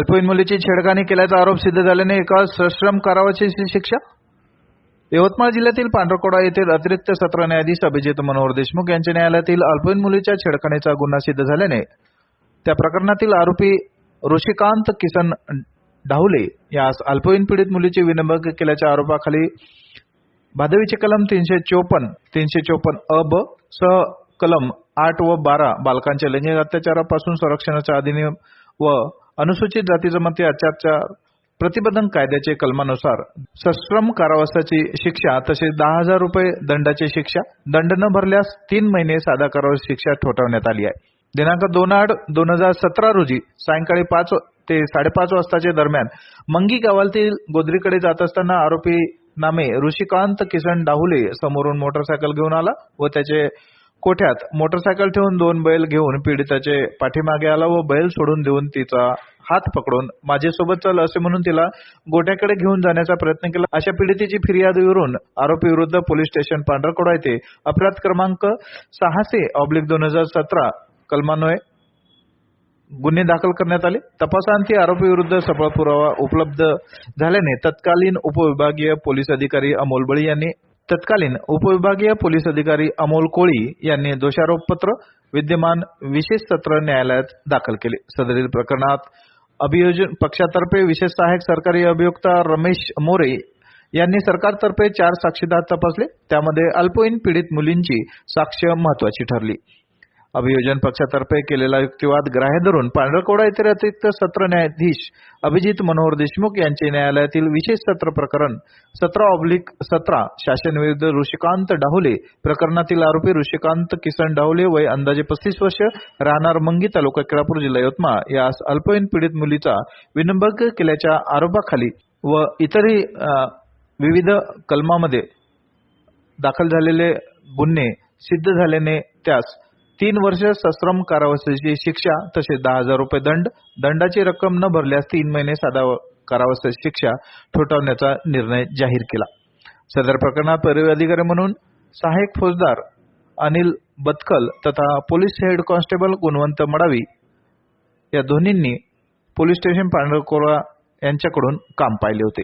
अल्पवयीन मुलीची छेडखानी केल्याचा आरोप सिद्ध झाल्याने एका सश्रम कारावाची शिक्षा? यवतमाळ जिल्ह्यातील पांढरकोडा येथील अतिरिक्त सत्र न्यायाधीश अभिजित मनोहर देशमुख यांच्या न्यायालयातील अल्पवयीन मुलीच्या छेडखानीचा गुन्हा सिद्ध झाल्याने त्या प्रकरणातील आरोपी ऋषिकांत किसन डाहुले यास अल्पवयीन पीडित मुलीची विनंबक केल्याच्या आरोपाखाली भादवीचे कलम तीनशे चोपन्न तीनशे चोपन्न अ ब सह कलम आठ व बारा बालकांच्या लैंगिक अत्याचारापासून संरक्षणाचा अधिनियम व अनुसूचित जाती जमाती अत्याचार प्रतिबंधक कायद्याचे कलमानुसार सश्रम कारावासाची शिक्षा तसेच दहा हजार रुपये दंडाची शिक्षा दंड न भरल्यास तीन महिने साधा कारावास शिक्षा ठोठावण्यात आली आहे. दिनांक दोन आठ दोन हजार सतरा रोजी सायंकाळी पाच ते साडेपाच वाजताच्या दरम्यान मंगी गावातील गोदरीकडे जात असताना आरोपी नामे ऋषिकांत किसन डाहुले समोरून मोटरसायकल घेऊन आला व त्याचे कोठ्यात? मोटरसायकल ठेवून दोन बैल घेऊन पीडिताचे पाठीमागे आला व बैल सोडून देऊन तिचा हात पकडून माझ्यासोबत चल असे म्हणून तिला गोट्याकडे घेऊन जाण्याचा प्रयत्न केला. अशा पीडितेची फिर्यादीवरून आरोपी विरुद्ध पोलीस स्टेशन पांढरकोडा येथे अपराध क्रमांक सहाशे ऑब्लिक दोन हजार सतरा कलमान्वये गुन्हे दाखल करण्यात आले. तपासांती आरोपी विरुद्ध सफळ पुरावा उपलब्ध झाल्याने तत्कालीन उपविभागीय पोलीस अधिकारी अमोल बळी यांनी तत्कालीन उपविभागीय पोलीस अधिकारी अमोल कोळी यांनी दोषारोपपत्र विद्यमान विशेष सत्र न्यायालयात दाखल केले. सदरील प्रकरणात अभियोजन पक्षातर्फे विशेष सहाय्यक सरकारी अभियोक्ता रमेश मोरे यांनी सरकारतर्फे चार साक्षीदार तपासले. त्यामध्ये अल्पवयीन पीडित मुलींची साक्ष महत्वाची ठरली. अभियोजन पक्षातर्फे केलेला युक्तिवाद ग्राह्य धरून पांढरकोडा येथील अतिरिक्त सत्र न्यायाधीश अभिजित मनोहर देशमुख यांचे न्यायालयातील विशेष सत्र प्रकरण सतरा ऑब्लिक सतरा शासन विरुद्ध ऋषिकांत डाहुले प्रकरणातील आरोपी ऋषिकांत किसन डाहुले वय अंदाजे पस्तीस वर्ष राहणार मंगी तालुका केळापूर जिल्हा यवतमाळ. यास अल्पवयीन पीडित मुलीचा विनंबक केल्याच्या आरोपाखाली व इतरही विविध कलमामध्ये दाखल झालेले गुन्हे सिद्ध झाल्याने त्यास तीन वर्ष सश्रम कारावासाची शिक्षा तसेच दहा हजार रुपये दंड दंडाची रक्कम न भरल्यास तीन महिने साधा कारावासाची शिक्षा ठोठावण्याचा निर्णय जाहीर केला. सदर प्रकरणात परिवहन अधिकारी म्हणून सहाय्यक फौजदार अनिल बतकल तथा police head constable Gunwant Madavi या दोन्हींनी पोलीस स्टेशन पांढरकोरा यांच्याकडून काम पाहिले होते.